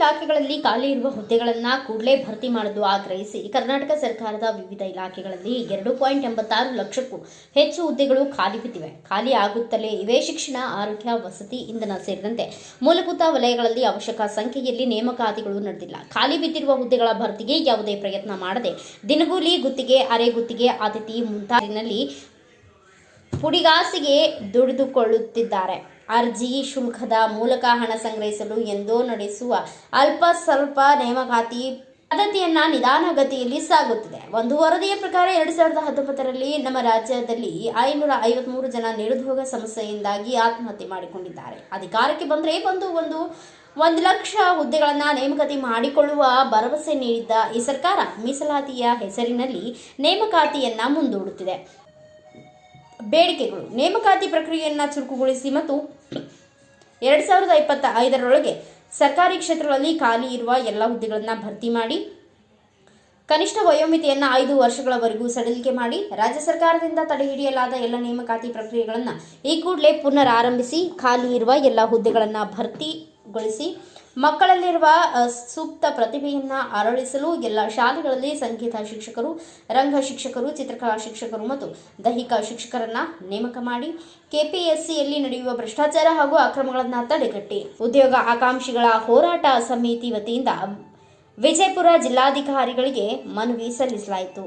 ಇಲಾಖೆಗಳಲ್ಲಿ ಖಾಲಿ ಇರುವ ಹುದ್ದೆಗಳನ್ನು ಕೂಡಲೇ ಭರ್ತಿ ಮಾಡಲು ಆಗ್ರಹಿಸಿ ಕರ್ನಾಟಕ ಸರ್ಕಾರದ ವಿವಿಧ ಇಲಾಖೆಗಳಲ್ಲಿ ಎರಡು ಪಾಯಿಂಟ್ ಎಂಬತ್ತಾರು ಲಕ್ಷಕ್ಕೂ ಹೆಚ್ಚು ಹುದ್ದೆಗಳು ಖಾಲಿ ಬಿದ್ದಿವೆ. ಖಾಲಿ ಆಗುತ್ತಲೇ ಇವೆ ಶಿಕ್ಷಣ, ಆರೋಗ್ಯ, ವಸತಿ, ಇಂಧನ ಸೇರಿದಂತೆ ಮೂಲಭೂತ ವಲಯಗಳಲ್ಲಿ ಅವಶ್ಯಕ ಸಂಖ್ಯೆಯಲ್ಲಿ ನೇಮಕಾತಿಗಳು ನಡೆದಿಲ್ಲ. ಖಾಲಿ ಬಿದ್ದಿರುವ ಹುದ್ದೆಗಳ ಭರ್ತಿಗೆ ಯಾವುದೇ ಪ್ರಯತ್ನ ಮಾಡದೆ ದಿನಗೂಲಿ ಗುತ್ತಿಗೆ, ಅರೆ ಗುತ್ತಿಗೆ ಅತಿಥಿ ಮುಂತಾದಿನಲ್ಲಿ ಪುಡಿಗಾಸಿಗೆ ದುಡಿದುಕೊಳ್ಳುತ್ತಿದ್ದಾರೆ. ಅರ್ಜಿ ಶುಲ್ಕದ ಮೂಲಕ ಹಣ ಸಂಗ್ರಹಿಸಲು ಎಂದೋ ನಡೆಸುವ ಅಲ್ಪ ಸ್ವಲ್ಪ ನೇಮಕಾತಿ ಪದ್ಧತಿಯನ್ನ ನಿಧಾನಗತಿಯಲ್ಲಿ ಸಾಗುತ್ತಿದೆ. ಒಂದು ವರದಿಯ ಪ್ರಕಾರ ಎರಡ್ ಸಾವಿರದ ಹತ್ತೊಂಬತ್ತರಲ್ಲಿ ನಮ್ಮ ರಾಜ್ಯದಲ್ಲಿ ಐನೂರ ಐವತ್ಮೂರು ಜನ ನಿರುದ್ಯೋಗ ಸಮಸ್ಯೆಯಿಂದಾಗಿ ಆತ್ಮಹತ್ಯೆ ಮಾಡಿಕೊಂಡಿದ್ದಾರೆ. ಅಧಿಕಾರಕ್ಕೆ ಬಂದರೆ ಬಂದು ಒಂದು ಒಂದು ಲಕ್ಷ ಹುದ್ದೆಗಳನ್ನು ನೇಮಕಾತಿ ಮಾಡಿಕೊಳ್ಳುವ ಭರವಸೆ ನೀಡಿದ್ದ ಈ ಸರ್ಕಾರ ಮೀಸಲಾತಿಯ ಹೆಸರಿನಲ್ಲಿ ನೇಮಕಾತಿಯನ್ನ ಮುಂದೂಡುತ್ತಿದೆ. ಬೇಡಿಕೆಗಳು. ನೇಮಕಾತಿ ಪ್ರಕ್ರಿಯೆಯನ್ನು ಚುರುಕುಗೊಳಿಸಿ ಮತ್ತು ಎರಡು ಸಾವಿರದ ಇಪ್ಪತ್ತ ಐದರೊಳಗೆ ಸರ್ಕಾರಿ ಕ್ಷೇತ್ರಗಳಲ್ಲಿ ಖಾಲಿ ಇರುವ ಎಲ್ಲ ಹುದ್ದೆಗಳನ್ನು ಭರ್ತಿ ಮಾಡಿ, ಕನಿಷ್ಠ ವಯೋಮಿತಿಯನ್ನು ಐದು ವರ್ಷಗಳವರೆಗೂ ಸಡಿಲಿಕೆ ಮಾಡಿ, ರಾಜ್ಯ ಸರ್ಕಾರದಿಂದ ತಡೆಹಿಡಿಯಲಾದ ಎಲ್ಲ ನೇಮಕಾತಿ ಪ್ರಕ್ರಿಯೆಗಳನ್ನು ಈ ಕೂಡಲೇ ಪುನರಾರಂಭಿಸಿ, ಖಾಲಿ ಇರುವ ಎಲ್ಲ ಹುದ್ದೆಗಳನ್ನು ಭರ್ತಿಗೊಳಿಸಿ ಮಕ್ಕಳಲ್ಲಿರುವ ಸೂಕ್ತ ಪ್ರತಿಭೆಯನ್ನು ಅರಳಿಸಲು ಎಲ್ಲ ಶಾಲೆಗಳಲ್ಲಿ ಸಂಗೀತ ಶಿಕ್ಷಕರು ರಂಗ ಶಿಕ್ಷಕರು ಚಿತ್ರಕಲಾ ಶಿಕ್ಷಕರು ಮತ್ತು ದೈಹಿಕ ಶಿಕ್ಷಕರನ್ನ ನೇಮಕ ಮಾಡಿ ಕೆಪಿಎಸ್ಸಿಯಲ್ಲಿ ನಡೆಯುವ ಭ್ರಷ್ಟಾಚಾರ ಹಾಗೂ ಅಕ್ರಮಗಳನ್ನು ತಡೆಗಟ್ಟಿ ಉದ್ಯೋಗ ಆಕಾಂಕ್ಷಿಗಳ ಹೋರಾಟ ಸಮಿತಿ ವತಿಯಿಂದ ವಿಜಯಪುರ ಜಿಲ್ಲಾಧಿಕಾರಿಗಳಿಗೆ ಮನವಿ ಸಲ್ಲಿಸಲಾಯಿತು.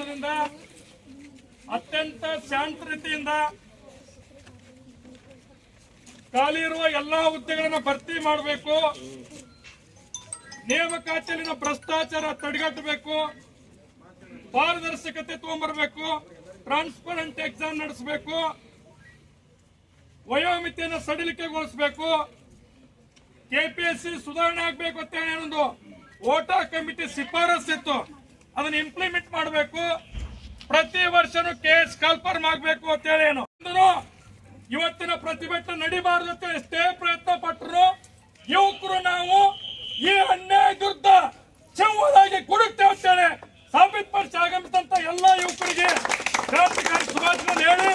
ದೇವಸ್ಥಾನದಿಂದ ಅತ್ಯಂತ ಶಾಂತ ರೀತಿಯಿಂದ ಖಾಲಿ ಇರುವ ಎಲ್ಲಾ ಹುದ್ದೆಗಳನ್ನ ಭರ್ತಿ ಮಾಡಬೇಕು. ನೇಮಕಾತಿಯಲ್ಲಿನ ಭ್ರಷ್ಟಾಚಾರ ತಡೆಗಟ್ಟಬೇಕು. ಪಾರದರ್ಶಕತೆ ತಗೊಂಡ್ಬರ್ಬೇಕು ಟ್ರಾನ್ಸ್ಪರೆಂಟ್ ಎಕ್ಸಾಮ್ ನಡೆಸಬೇಕು. ವಯೋಮಿತಿಯನ್ನು ಸಡಿಲಿಕೆಗೊಳಿಸಬೇಕು. ಕೆಪಿಎಸ್ಸಿ ಸುಧಾರಣೆ ಆಗ್ಬೇಕು ಅಂತ ಒಂದು ಓಟಾ ಕಮಿಟಿ ಶಿಫಾರಸ್ ಇತ್ತು ಅದನ್ನ ಇಂಪ್ಲಿಮೆಂಟ್ ಮಾಡಬೇಕು. ಪ್ರತಿ ವರ್ಷನೂ ಕೇಸ್ ಕಲ್ಪರ್ಮ್ ಆಗ್ಬೇಕು ಅಂತ ಹೇಳಿ ಏನು? ಇವತ್ತಿನ ಪ್ರತಿಭಟನೆ ನಡಿಬಾರದು ಅಂತ ಎಷ್ಟೇ ಪ್ರಯತ್ನ ಪಟ್ಟರು ಯುವಕರು ನಾವು ಈ ಅನ್ಯಾಯ ವಿರುದ್ಧ ಚೆವ್ವದಾಗಿ ಕುಡುಕ್ತೇವೆ ಸಾಬೀತ್ ಸಾಬೀತುಪಡಿಸಿ ಆಗಮಿಸಿದಂತ ಎಲ್ಲ ಯುವಕರಿಗೆ ಕ್ರಾಂತಿಕಾರಿ ಶುಭಾಶಯಗಳನ್ನು ಹೇಳಿ.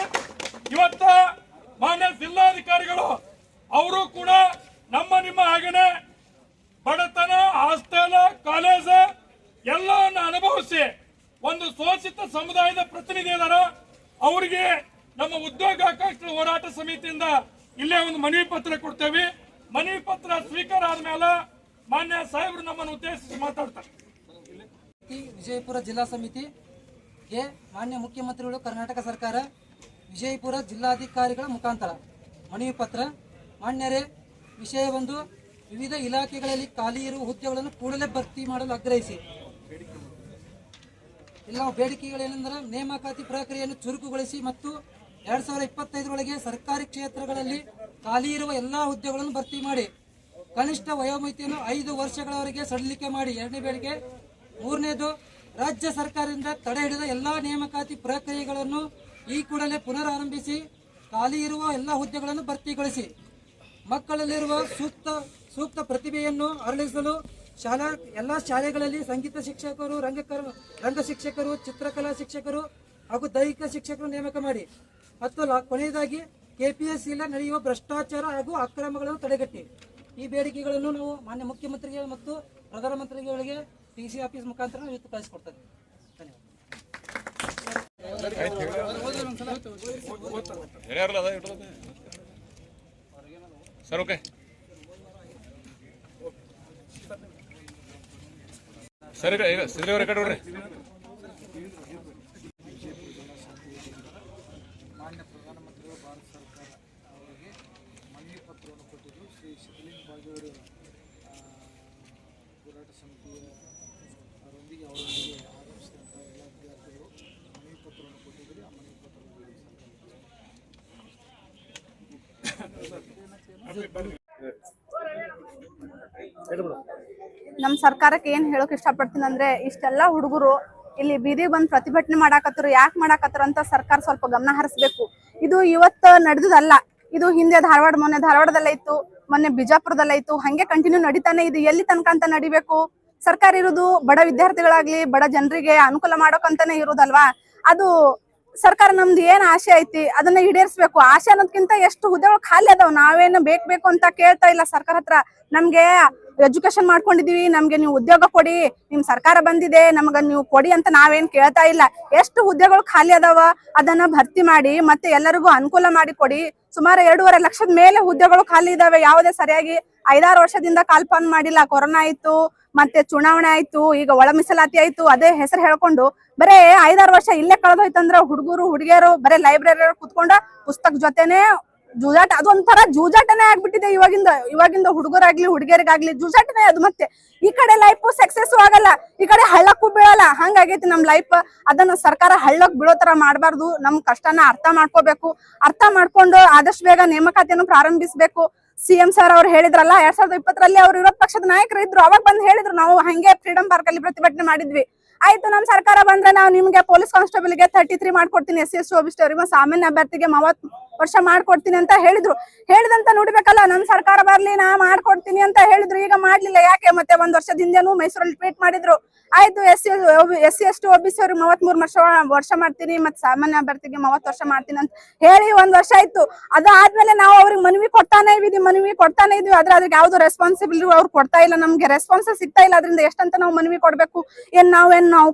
ಇವತ್ತ ಮಾನ್ಯ ಜಿಲ್ಲಾಧಿಕಾರಿಗಳು, ಅವರು ಕೂಡ ನಮ್ಮ ನಿಮ್ಮ ಹಾಗೇನೆ ಬಡತನ, ಹಾಸ್ಟೆಲ್, ಕಾಲೇಜ್ ಎಲ್ಲವನ್ನ ಅನುಭವಿಸಿ ಒಂದು ಶೋಷಿತ ಸಮುದಾಯದ ಪ್ರತಿನಿಧಿ ಇದಾರ, ಅವರಿಗೆ ನಮ್ಮ ಉದ್ಯೋಗಾಕಾಂಕ್ಷಿ ಹೋರಾಟ ಸಮಿತಿಯಿಂದ ಇಲ್ಲೇ ಒಂದು ಮನವಿ ಪತ್ರ ಕೊಡ್ತೇವೆ. ಮನವಿ ಪತ್ರ ಸ್ವೀಕಾರ ಆದ್ಮೇಲೆ ಮಾನ್ಯ ಸಾಹೇಬರು ನಮ್ಮನ್ನು ಉದ್ದೇಶಿಸಿ ಮಾತಾಡ್ತಾರೆ. ವಿಜಯಪುರ ಜಿಲ್ಲಾ ಸಮಿತಿಗೆ ಮಾನ್ಯ ಮುಖ್ಯಮಂತ್ರಿಗಳು ಕರ್ನಾಟಕ ಸರ್ಕಾರ, ವಿಜಯಪುರ ಜಿಲ್ಲಾಧಿಕಾರಿಗಳ ಮುಖಾಂತರ ಮನವಿ ಪತ್ರ. ಮಾನ್ಯರೇ ವಿಷಯ ವಿವಿಧ ಇಲಾಖೆಗಳಲ್ಲಿ ಖಾಲಿ ಇರುವ ಹುದ್ದೆಗಳನ್ನು ಕೂಡಲೇ ಭರ್ತಿ ಮಾಡಲು ಆಗ್ರಹಿಸಿ. ಇಲ್ಲ ಬೇಡಿಕೆಗಳೇನೆಂದರೆ ನೇಮಕಾತಿ ಪ್ರಕ್ರಿಯೆಯನ್ನು ಚುರುಕುಗೊಳಿಸಿ ಮತ್ತು ಎರಡ್ ಸಾವಿರದ ಇಪ್ಪತ್ತೈದರೊಳಗೆ ಸರ್ಕಾರಿ ಕ್ಷೇತ್ರಗಳಲ್ಲಿ ಖಾಲಿ ಇರುವ ಎಲ್ಲಾ ಹುದ್ದೆಗಳನ್ನು ಭರ್ತಿ ಮಾಡಿ ಕನಿಷ್ಠ ವಯೋಮಿತಿಯನ್ನು ಐದು ವರ್ಷಗಳವರೆಗೆ ಸಡಿಲಿಕೆ ಮಾಡಿ. ಎರಡನೇ ಬೇಡಿಕೆ, ಮೂರನೇದು ರಾಜ್ಯ ಸರ್ಕಾರದಿಂದ ತಡೆ ಹಿಡಿದ ಎಲ್ಲಾ ನೇಮಕಾತಿ ಪ್ರಕ್ರಿಯೆಗಳನ್ನು ಈ ಕೂಡಲೇ ಪುನರಾರಂಭಿಸಿ, ಖಾಲಿ ಇರುವ ಎಲ್ಲ ಹುದ್ದೆಗಳನ್ನು ಭರ್ತಿಗೊಳಿಸಿ. ಮಕ್ಕಳಲ್ಲಿರುವ ಸೂಕ್ತ ಸೂಕ್ತ ಪ್ರತಿಭೆಯನ್ನು ಅರಳಿಸಲು ಶಾಲಾ, ಎಲ್ಲ ಶಾಲೆಗಳಲ್ಲಿ ಸಂಗೀತ ಶಿಕ್ಷಕರು, ರಂಗಕರು, ರಂಗ ಶಿಕ್ಷಕರು, ಚಿತ್ರಕಲಾ ಶಿಕ್ಷಕರು ಹಾಗೂ ದೈಹಿಕ ಶಿಕ್ಷಕರು ನೇಮಕ ಮಾಡಿ. ಮತ್ತು ಕೊನೆಯದಾಗಿ ಕೆಪಿಎಸ್ಸಿಯಲ್ಲಿ ನಡೆಯುವ ಭ್ರಷ್ಟಾಚಾರ ಹಾಗೂ ಅಕ್ರಮಗಳನ್ನು ತಡೆಗಟ್ಟಿ. ಈ ಬೇಡಿಕೆಗಳನ್ನು ನಾವು ಮಾನ್ಯ ಮುಖ್ಯಮಂತ್ರಿಗೆ ಮತ್ತು ಪ್ರಧಾನಮಂತ್ರಿಗಳಿಗೆ ಟಿ ಸಿ ಆಫೀಸ್ ಮುಖಾಂತರ ನಾವು ಇವತ್ತು ಕಳಿಸ್ಕೊಡ್ತೇವೆ. ಧನ್ಯವಾದ ಸರ್ ಈಗ ಸಿದ್ರಿ ಅವ್ರ ಕಡೆ ನೋಡ್ರಿ ಮಾನ್ಯ ಪ್ರಧಾನಮಂತ್ರಿಗಳು ಭಾರತ ಸರ್ಕಾರ ಅವರಿಗೆ ಮನವಿ ಪತ್ರವನ್ನು ಕೊಟ್ಟಿದ್ದು ಶ್ರೀ ಶಿವಲಿಂಗ ಆ, ಹೋರಾಟ ಸಮಿತಿಯ ಅವರೊಂದಿಗೆ ಅವರೊಂದಿಗೆ ಆಗಮಿಸಿದಂಥ ಎಲ್ಲ ವಿದ್ಯಾರ್ಥಿಗಳು ಮನವಿ ಪತ್ರವನ್ನು ಕೊಟ್ಟಿದ್ದರು ಆ ಮನವಿ ಪತ್ರವನ್ನು ನಮ್ಮ ಸರ್ಕಾರಕ್ಕೆ ಏನ್ ಹೇಳಕ್ ಇಷ್ಟಪಡ್ತೀನಿ ಅಂದ್ರೆ ಇಷ್ಟೆಲ್ಲ ಹುಡುಗರು ಇಲ್ಲಿ ಬೀದಿ ಬಂದು ಪ್ರತಿಭಟನೆ ಮಾಡಾಕತ್ತರು ಯಾಕೆ ಮಾಡಾಕತ್ತರ ಅಂತ ಸರ್ಕಾರ ಸ್ವಲ್ಪ ಗಮನ ಹರಿಸ್ಬೇಕು. ಇದು ಇವತ್ತು ನಡೆದದಲ್ಲ. ಇದು ಹಿಂದೆ ಧಾರವಾಡ, ಮೊನ್ನೆ ಧಾರವಾಡದಲ್ಲೇ ಇತ್ತು, ಮೊನ್ನೆ ಬಿಜಾಪುರದಲ್ಲೇ ಇತ್ತು. ಹಂಗೆ ಕಂಟಿನ್ಯೂ ನಡೀತಾನೆ ಇದು. ಎಲ್ಲಿ ತನಕ ಅಂತ ನಡಿಬೇಕು? ಸರ್ಕಾರ ಇರೋದು ಬಡ ವಿದ್ಯಾರ್ಥಿಗಳಾಗ್ಲಿ, ಬಡ ಜನರಿಗೆ ಅನುಕೂಲ ಮಾಡೋಕಂತಾನೆ ಇರೋದಲ್ವಾ? ಅದು ಸರ್ಕಾರ ನಮ್ದು ಏನ್ ಆಸೆ ಐತಿ, ಅದನ್ನ ಈಡೇರಿಸ್ಬೇಕು. ಆಶೆ ಅನ್ನೋದ್ಕಿಂತ ಎಷ್ಟು ಹುದ್ದೆಗಳು ಖಾಲಿ ಅದಾವ. ನಾವೇನು ಬೇಕ್ ಬೇಕು ಅಂತ ಕೇಳ್ತಾ ಇಲ್ಲ ಸರ್ಕಾರ ಹತ್ರ. ನಮ್ಗೆ ಎಜುಕೇಶನ್ ಮಾಡ್ಕೊಂಡಿದೀವಿ, ನಮ್ಗೆ ನೀವು ಉದ್ಯೋಗ ಕೊಡಿ, ನಿಮ್ ಸರ್ಕಾರ ಬಂದಿದೆ, ನಮ್ಗ ನೀವು ಕೊಡಿ ಅಂತ ನಾವೇನ್ ಕೇಳ್ತಾ ಇಲ್ಲ. ಎಷ್ಟು ಹುದ್ದೆಗಳು ಖಾಲಿ ಅದಾವ, ಅದನ್ನ ಭರ್ತಿ ಮಾಡಿ ಮತ್ತೆ ಎಲ್ಲರಿಗೂ ಅನುಕೂಲ ಮಾಡಿ ಕೊಡಿ. ಸುಮಾರು ಎರಡೂವರೆ ಲಕ್ಷದ ಮೇಲೆ ಹುದ್ದೆಗಳು ಖಾಲಿ ಇದಾವೆ, ಯಾವುದೇ ಸರಿಯಾಗಿ ಐದಾರು ವರ್ಷದಿಂದ ಕಾಲ್ಪನ್ ಮಾಡಿಲ್ಲ. ಕೊರೋನಾ ಆಯ್ತು, ಮತ್ತೆ ಚುನಾವಣೆ ಆಯ್ತು, ಈಗ ಒಳ ಮೀಸಲಾತಿ ಆಯ್ತು, ಅದೇ ಹೆಸರು ಹೇಳ್ಕೊಂಡು ಬರೇ ಐದಾರು ವರ್ಷ ಇಲ್ಲೇ ಕಳೆದೋಯ್ತಂದ್ರ ಹುಡುಗರು, ಹುಡುಗಿಯರು, ಬರೇ ಲೈಬ್ರರಿ ಕುತ್ಕೊಂಡ ಪುಸ್ತಕ ಜೊತೆನೆ ಜೂಜಾಟ ಅದೊಂಥರ ಜೂಜಾಟನೇ ಆಗ್ಬಿಟ್ಟಿದೆ ಇವಾಗಿಂದ. ಇವಾಗಿಂದ ಹುಡುಗರಾಗ್ಲಿ, ಹುಡುಗಿಯರಿಗಾಗ್ಲಿ, ಜೂಜಾಟನೇ ಅದು ಮತ್ತೆ. ಈ ಕಡೆ ಲೈಫ್ ಸಕ್ಸಸ್ ಆಗಲ್ಲ. ಈ ಕಡೆ ಹಳ್ಳಕ್ಕೂ ಬೀಳಲ್ಲ. ಹಂಗಾಗೈತಿ ನಮ್ ಲೈಫ್ ಅದನ್ನ ಸರ್ಕಾರ ಹಳ್ಳಕ್ ಬೀಳೋ ತರ ಮಾಡಬಾರ್ದು. ನಮ್ ಕಷ್ಟನ ಅರ್ಥ ಮಾಡ್ಕೋಬೇಕು. ಅರ್ಥ ಮಾಡ್ಕೊಂಡು ಆದಷ್ಟು ಬೇಗ ನೇಮಕಾತಿಯನ್ನು ಪ್ರಾರಂಭಿಸಬೇಕು. ಸಿಎಂ ಸರ್ ಅವ್ರು ಹೇಳಿದ್ರಲ್ಲ, ಎರಡ್ ಸಾವಿರದ ಇಪ್ಪತ್ತರಲ್ಲಿ ಅವ್ರು ವಿರೋಧ ಪಕ್ಷದ ನಾಯಕರು ಇದ್ರು. ಅವಾಗ ಬಂದು ಹೇಳಿದ್ರು, ನಾವು ಹಂಗೆ ಫ್ರೀಡಂ ಪಾರ್ಕ್ ಅಲ್ಲಿ ಪ್ರತಿಭಟನೆ ಮಾಡಿದ್ವಿ. ಆಯ್ತು, ನಮ್ ಸರ್ಕಾರ ಬಂದ್ರೆ ನಾವು ನಿಮ್ಗೆ ಪೊಲೀಸ್ ಕಾನ್ಸ್ಟೇಬಲ್ಗೆ ತರ್ಟಿ ತ್ರೀ ಮಾಡ್ಕೊಡ್ತೀನಿ, ಎಸ್ ಎಸ್ ಟಿ ಅವರಿಗೆ ಸಾಮಾನ್ಯ ಅಭ್ಯರ್ಥಿಗೆ ಮೂವತ್ ವರ್ಷ ಮಾಡ್ಕೊಡ್ತೀನಿ ಅಂತ ಹೇಳಿದ್ರು. ಹೇಳಿದಂತ ನೋಡ್ಬೇಕಲ್ಲ, ನಮ್ ಸರ್ಕಾರ ಬರ್ಲಿ, ನಾ ಮಾಡ್ಕೊಡ್ತೀನಿ ಅಂತ ಹೇಳಿದ್ರು. ಈಗ ಮಾಡ್ಲಿಲ್ಲ, ಯಾಕೆ ಮತ್ತೆ ಒಂದ್ ವರ್ಷದ ಮೈಸೂರಲ್ಲಿ ಟ್ವೀಟ್ ಮಾಡಿದ್ರು. ಆಯ್ತು, S C S C S T O B C ಅವ್ರಿಗೆ ಮೂವತ್ ಮೂರ್ ವರ್ಷ ವರ್ಷ ಮಾಡ್ತೀನಿ, ಮತ್ತೆ ಸಾಮಾನ್ಯ ಅಭ್ಯರ್ಥಿಗೆ ಮೂವತ್ ವರ್ಷ ಮಾಡ್ತೀನಿ ಅಂತ ಹೇಳಿ ಒಂದ್ ವರ್ಷ ಆಯ್ತು. ಅದಾದ್ಮೇಲೆ ನಾವು ಅವ್ರಿಗೆ ಮನವಿ ಕೊಡ್ತಾನೆ ಇದೀವಿ, ಮನವಿ ಕೊಡ್ತಾನೆ ಇದೀವಿ, ಆದ್ರೆ ಅದ್ರಿಗೆ ಯಾವ್ದು ರೆಸ್ಪಾನ್ಸಿಬಲ್ ಅವ್ರು ಕೊಡ್ತಾ ಇಲ್ಲ. ನಮ್ಗೆ ರೆಸ್ಪಾನ್ಸ್ ಸಿಗ್ತಾ ಇಲ್ಲ, ಅದರಿಂದ ಎಷ್ಟಂತ ನಾವು ಮನವಿ ಕೊಡ್ಬೇಕು? ಏನ್ ನಾವೇನ್ ನಾವು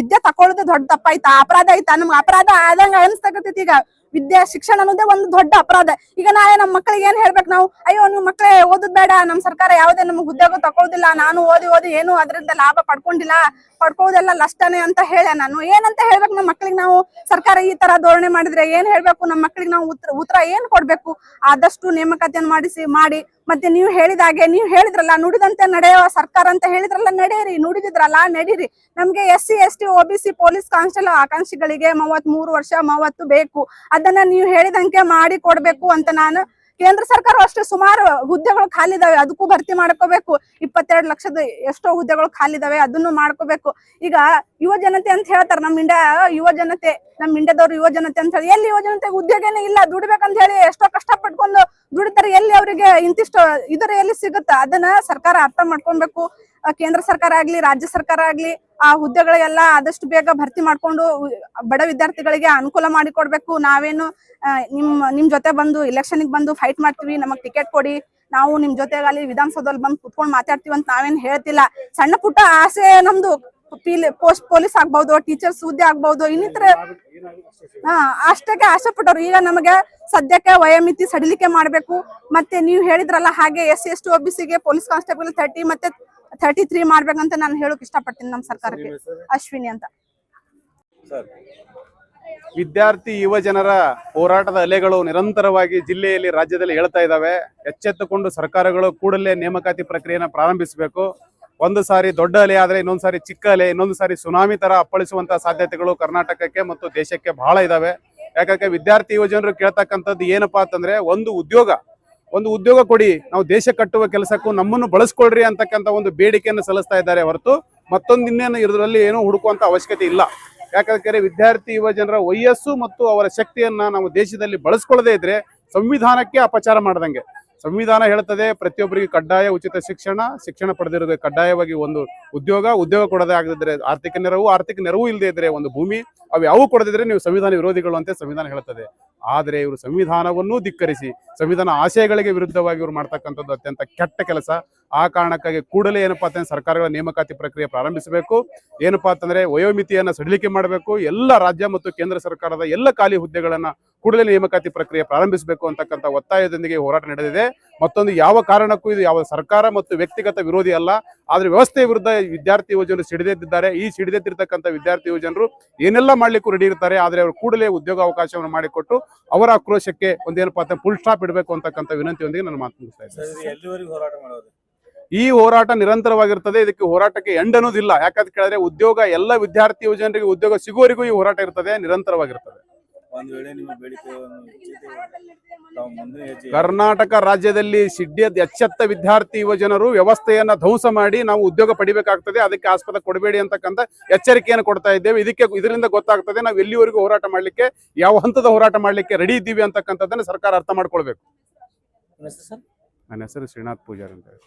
ವಿದ್ಯೆ ತಕೊಳ್ಳೋದು ದೊಡ್ಡ ತಪ್ಪಾಯ್ತಾ? ಅಪರಾಧ ಆಯ್ತಾ? ನಮ್ಗೆ ಅಪರಾಧ ಆದಂಗ ಅನ್ಸ್ತಕತ್ತೈತಿ ಈಗ. ವಿದ್ಯೆ ಶಿಕ್ಷಣ ಅನ್ನೋದೇ ಒಂದು ದೊಡ್ಡ ಅಪರಾಧ. ಈಗ ನಾಳೆ ನಮ್ಮ ಮಕ್ಕಳಿಗೆ ಏನ್ ಹೇಳ್ಬೇಕು ನಾವು? ಅಯ್ಯೋ, ನೀವು ಮಕ್ಕಳೇ ಓದೋದ್ ಬೇಡ. ನಮ್ ಸರ್ಕಾರ ಯಾವ್ದೇ ನಮ್ಗೆ ಉದ್ಯೋಗ ತಕೊಳ್ಳೋದಿಲ್ಲ ನಾನು ಓದಿ ಓದಿ, ಏನು ಅದರಿಂದ ಲಾಭ ಪಡ್ಕೊಂಡಿಲ್ಲ. ಪಡ್ಕೊಳ್ಳೋದೆಲ್ಲ ನಷ್ಟನೇ ಅಂತ ಹೇಳ ನಾನು. ಏನಂತ ಹೇಳ್ಬೇಕು ನಮ್ಮ ಮಕ್ಕಳಿಗೆ ನಾವು ಸರ್ಕಾರ ಈ ತರ ಧೋರಣೆ ಮಾಡಿದ್ರೆ ಏನ್ ಹೇಳ್ಬೇಕು? ನಮ್ಮ ಮಕ್ಕಳಿಗೆ ನಾವು ಉತ್ತರ ಉತ್ತರ ಏನ್ ಕೊಡ್ಬೇಕು? ಆದಷ್ಟು ನೇಮಕಾತಿಯನ್ನು ಮಾಡಿಸಿ, ಮಾಡಿ. ಮತ್ತೆ ನೀವು ಹೇಳಿದಾಗೆ ನೀವು ಹೇಳಿದ್ರಲ್ಲ, ನುಡಿದಂತೆ ನಡೆಯುವ ಸರ್ಕಾರ ಅಂತ ಹೇಳಿದ್ರಲ್ಲ, ನಡೆಯಿರಿ, ನುಡಿದಿದ್ರಲ್ಲ, ನಡೀರಿ. ನಮ್ಗೆ S C, S T O B, C, police constable ಆಕಾಂಕ್ಷಿಗಳಿಗೆ ಮೂವತ್ ಮೂರು ವರ್ಷ ಮೂವತ್ತು ಬೇಕು. ಅದನ್ನ ನೀವು ಹೇಳಿದಂಗೆ ಮಾಡಿ ಕೊಡ್ಬೇಕು ಅಂತ ನಾನು ಕೇಂದ್ರ ಸರ್ಕಾರ ಅಷ್ಟೇ ಸುಮಾರು ಹುದ್ದೆಗಳು ಖಾಲಿ ಇದಾವೆ ಅದಕ್ಕೂ ಭರ್ತಿ ಮಾಡ್ಕೋಬೇಕು. ಇಪ್ಪತ್ತೆರಡು ಲಕ್ಷದ ಎಷ್ಟೋ ಹುದ್ದೆಗಳು ಖಾಲಿ ಇದಾವೆ ಅದನ್ನು ಮಾಡ್ಕೋಬೇಕು. ಈಗ ಯುವ ಜನತೆ ಅಂತ ಹೇಳ್ತಾರ, ನಮ್ಮ ಇಂಡಿಯಾ ಯುವ ಜನತೆ, ನಮ್ಮ ಇಂಡಿಯಾದವ್ರು ಯುವ ಜನತೆ ಅಂತ ಹೇಳಿ, ಎಲ್ಲಿ ಯುವ ಜನತೆಗೆ ಉದ್ಯೋಗನೇ ಇಲ್ಲ, ದುಡಿಬೇಕಂತ ಹೇಳಿ ಎಷ್ಟೋ ಕಷ್ಟ ಪಟ್ಕೊಂಡು ದುಡಿತಾರೆ, ಎಲ್ಲಿ ಅವರಿಗೆ ಇಂತಿಷ್ಟು ಇದರ ಎಲ್ಲಿ ಸಿಗುತ್ತ? ಅದನ್ನ ಸರ್ಕಾರ ಅರ್ಥ ಮಾಡ್ಕೊಬೇಕು ಕೇಂದ್ರ ಸರ್ಕಾರ ಆಗ್ಲಿ, ರಾಜ್ಯ ಸರ್ಕಾರ ಆಗ್ಲಿ, ಆ ಹುದ್ದೆಗಳಿಗೆಲ್ಲ ಆದಷ್ಟು ಬೇಗ ಭರ್ತಿ ಮಾಡ್ಕೊಂಡು ಬಡ ವಿದ್ಯಾರ್ಥಿಗಳಿಗೆ ಅನುಕೂಲ ಮಾಡಿಕೊಡ್ಬೇಕು ನಾವೇನು ನಿಮ್ ನಿಮ್ ಜೊತೆ ಬಂದು ಇಲೆಕ್ಷನ್ ಬಂದು ಫೈಟ್ ಮಾಡ್ತೀವಿ, ನಮಗ್ ಟಿಕೆಟ್ ಕೊಡಿ. ನಾವು ನಿಮ್ ಜೊತೆಗೆ ಅಲ್ಲಿ ವಿಧಾನಸೌಧದಲ್ಲಿ ಬಂದು ಕುತ್ಕೊಂಡು ಮಾತಾಡ್ತೀವಿ ಅಂತ ನಾವೇನ್ ಹೇಳ್ತಿಲ್ಲ. ಸಣ್ಣ ಪುಟ್ಟ ಆಸೆ ನಮ್ದು. ಪೋಸ್ಟ್ ಪೊಲೀಸ್ ಆಗ್ಬಹುದು ಟೀಚರ್ಸ್ ಹುದ್ದೆ ಆಗ್ಬಹುದು ಇನ್ನಿತರ ಹಾ, ಅಷ್ಟಕ್ಕೆ ಆಸೆ ಪಟ್ಟವ್ರು. ಈಗ ನಮಗೆ ಸದ್ಯಕ್ಕೆ ವಯೋಮಿತಿ ಸಡಿಲಿಕೆ ಮಾಡ್ಬೇಕು. ಮತ್ತೆ ನೀವು ಹೇಳಿದ್ರಲ್ಲ ಹಾಗೆ S S T O B ಸಿಗೆ ಪೊಲೀಸ್ ಕಾನ್ಸ್ಟೇಬಲ್ ತರ್ಟಿ ಮತ್ತೆ ಥರ್ಟಿ ತ್ರೀ ಮಾಡ್ಬೇಕಂತ ನಾನು ಹೇಳಕ್ ಇಷ್ಟಪಡ್ತೀನಿ ನಮ್ಮ ಸರ್ಕಾರಕ್ಕೆ. ಅಶ್ವಿನಿ ಅಂತ. ವಿದ್ಯಾರ್ಥಿ ಯುವ ಜನರ ಹೋರಾಟದ ಅಲೆಗಳು ನಿರಂತರವಾಗಿ ಜಿಲ್ಲೆಯಲ್ಲಿ ರಾಜ್ಯದಲ್ಲಿ ಹೇಳ್ತಾ ಇದ್ದಾವೆ ಎಚ್ಚೆತ್ತುಕೊಂಡು ಸರ್ಕಾರಗಳು ಕೂಡಲೇ ನೇಮಕಾತಿ ಪ್ರಕ್ರಿಯೆಯನ್ನು ಪ್ರಾರಂಭಿಸಬೇಕು. ಒಂದು ಸಾರಿ ದೊಡ್ಡ ಅಲೆ ಆದ್ರೆ ಇನ್ನೊಂದು ಸಾರಿ ಚಿಕ್ಕ ಅಲೆ ಇನ್ನೊಂದು ಸಾರಿ ಸುನಾಮಿ ತರ ಅಪ್ಪಳಿಸುವಂತಹ ಸಾಧ್ಯತೆಗಳು ಕರ್ನಾಟಕಕ್ಕೆ ಮತ್ತು ದೇಶಕ್ಕೆ ಬಹಳ ಇದಾವೆ. ಯಾಕಂದ್ರೆ ವಿದ್ಯಾರ್ಥಿ ಯುವ ಜನರು ಕೇಳ್ತಕ್ಕಂಥದ್ದು ಏನಪ್ಪಾ ಅಂತಂದ್ರೆ ಒಂದು ಉದ್ಯೋಗ ಒಂದು ಉದ್ಯೋಗ ಕೊಡಿ. ನಾವು ದೇಶ ಕಟ್ಟುವ ಕೆಲಸಕ್ಕೂ ನಮ್ಮನ್ನು ಬಳಸ್ಕೊಳ್ರಿ ಅಂತಕ್ಕಂಥ ಒಂದು ಬೇಡಿಕೆಯನ್ನು ಸಲ್ಲಿಸ್ತಾ ಇದ್ದಾರೆ ಹೊರತು ಮತ್ತೊಂದು ಇನ್ನೇನು ಇದರಲ್ಲಿ ಏನೂ ಹುಡುಕುವಂತ ಅವಶ್ಯಕತೆ ಇಲ್ಲ. ಯಾಕಂದ್ರೆ ವಿದ್ಯಾರ್ಥಿ ಯುವ ಜನರ ವಯಸ್ಸು ಮತ್ತು ಅವರ ಶಕ್ತಿಯನ್ನ ನಾವು ದೇಶದಲ್ಲಿ ಬಳಸ್ಕೊಳ್ಳದೇ ಇದ್ರೆ ಸಂವಿಧಾನಕ್ಕೆ ಅಪಚಾರ ಮಾಡ್ದಂಗೆ. ಸಂವಿಧಾನ ಹೇಳ್ತದೆ ಪ್ರತಿಯೊಬ್ಬರಿಗೆ ಕಡ್ಡಾಯ ಉಚಿತ ಶಿಕ್ಷಣ ಶಿಕ್ಷಣ ಪಡೆದಿರೋದು ಕಡ್ಡಾಯವಾಗಿ ಒಂದು ಉದ್ಯೋಗ ಉದ್ಯೋಗ ಕೊಡದೇ ಆಗದಿದ್ರೆ ಆರ್ಥಿಕ ನೆರವು ಆರ್ಥಿಕ ನೆರವು ಇಲ್ಲದೆ ಇದ್ರೆ ಒಂದು ಭೂಮಿ, ಅವು ಯಾವ ಕೊಡದಿದ್ರೆ ನೀವು ಸಂವಿಧಾನ ವಿರೋಧಿಗಳು ಅಂತ ಸಂವಿಧಾನ ಹೇಳ್ತದೆ. ಆದರೆ ಇವರು ಸಂವಿಧಾನವನ್ನೂ ಧಿಕ್ಕರಿಸಿ, ಸಂವಿಧಾನ ಆಶಯಗಳಿಗೆ ವಿರುದ್ಧವಾಗಿ ಇವರು ಮಾಡ್ತಕ್ಕಂಥದ್ದು ಅತ್ಯಂತ ಕೆಟ್ಟ ಕೆಲಸ. ಆ ಕಾರಣಕ್ಕಾಗಿ ಕೂಡಲೇ ಏನಪ್ಪಾ ಅಂತಂದ್ರೆ ಸರ್ಕಾರಗಳ ನೇಮಕಾತಿ ಪ್ರಕ್ರಿಯೆ ಪ್ರಾರಂಭಿಸಬೇಕು. ಏನಪ್ಪಾ ಅಂತಂದ್ರೆ ವಯೋಮಿತಿಯನ್ನ ಸಡಿಲಿಕೆ ಮಾಡಬೇಕು. ಎಲ್ಲ ರಾಜ್ಯ ಮತ್ತು ಕೇಂದ್ರ ಸರ್ಕಾರದ ಎಲ್ಲ ಖಾಲಿ ಹುದ್ದೆಗಳನ್ನ ಕೂಡಲೇ ನೇಮಕಾತಿ ಪ್ರಕ್ರಿಯೆ ಪ್ರಾರಂಭಿಸಬೇಕು ಅಂತಕ್ಕಂಥ ಒತ್ತಾಯದೊಂದಿಗೆ ಹೋರಾಟ ನಡೆದಿದೆ. ಮತ್ತೊಂದು ಯಾವ ಕಾರಣಕ್ಕೂ ಇದು ಯಾವ ಸರ್ಕಾರ ಮತ್ತು ವ್ಯಕ್ತಿಗತ ವಿರೋಧಿ ಅಲ್ಲ. ಆದರೆ ವ್ಯವಸ್ಥೆಯ ವಿರುದ್ಧ ವಿದ್ಯಾರ್ಥಿ ಯುವಜನರು ಸಿಡಿದೆದ್ದಿದ್ದಾರೆ. ಈ ಸಿಡಿದೆದ್ದಿರ್ತಕ್ಕಂಥ ವಿದ್ಯಾರ್ಥಿ ಯುವಜನರು ಏನೆಲ್ಲ ಮಾಡ್ಲಿಕ್ಕೂ ರೆಡಿ ಇರ್ತಾರೆ. ಆದರೆ ಅವರು ಕೂಡಲೇ ಉದ್ಯೋಗ ಅವಕಾಶವನ್ನು ಮಾಡಿಕೊಟ್ಟು ಅವರ ಆಕ್ರೋಶಕ್ಕೆ ಒಂದೇನಪ್ಪ ಅಂತ ಫುಲ್ ಸ್ಟಾಪ್ ಇಡಬೇಕು ಅಂತಕ್ಕಂಥ ವಿನಂತಿಯೊಂದಿಗೆ ನಾನು ಮಾತು ಮುಗಿಸ್ತಾ ಇದ್ದೇನೆ. ಈ ಹೋರಾಟ ನಿರಂತರವಾಗಿರ್ತದೆ. ಇದಕ್ಕೆ ಹೋರಾಟಕ್ಕೆ ಎಂಡ್ ಅನ್ನೋದಿಲ್ಲ. ಯಾಕಂತ ಕೇಳಿದ್ರೆ ಉದ್ಯೋಗ ಎಲ್ಲ ವಿದ್ಯಾರ್ಥಿ ಯುವಜನರಿಗೆ ಉದ್ಯೋಗ ಸಿಗುವವರೆಗೂ ಈ ಹೋರಾಟ ಇರ್ತದೆ. ನಿರಂತರವಾಗಿರ್ತದೆ. ಒಂದ್ ವೇಳೆ ನಿಮ್ಮ ಬೇಡಿಕೆಯನ್ನು ಇಚ್ಛಿತ ತಾವು ಮುಂದಿನ ಹೆಜ್ಜೆ ಕರ್ನಾಟಕ ರಾಜ್ಯದಲ್ಲಿ ಸಿಡ್ಡಿಯ ಎಚ್ಚೆತ್ತ ವಿದ್ಯಾರ್ಥಿ ಯುವಜನರು ವ್ಯವಸ್ಥೆಯನ್ನ ಧ್ವಂಸ ಮಾಡಿ ನಾವು ಉದ್ಯೋಗ ಪಡಿಬೇಕಾಗ್ತದೆ ಅದಕ್ಕೆ ಆಸ್ಪದ ಕೊಡಬೇಡಿ ಅಂತಕ್ಕಂಥ ಎಚ್ಚರಿಕೆಯನ್ನು ಕೊಡ್ತಾ ಇದ್ದೇವೆ. ಇದಕ್ಕೆ ಇದರಿಂದ ಗೊತ್ತಾಗ್ತದೆ ನಾವು ಎಲ್ಲಿವರೆಗೂ ಹೋರಾಟ ಮಾಡ್ಲಿಕ್ಕೆ ಯಾವ ಹಂತದ ಹೋರಾಟ ಮಾಡ್ಲಿಕ್ಕೆ ರೆಡಿ ಇದ್ದೀವಿ ಅಂತಕ್ಕಂಥದ್ದನ್ನ ಸರ್ಕಾರ ಅರ್ಥ ಮಾಡ್ಕೊಳ್ಬೇಕು. ಸರ್. ನನ್ನ ಹೆಸರು ಶ್ರೀನಾಥ್ ಪೂಜಾರ್ ಅಂತ ಹೇಳಿ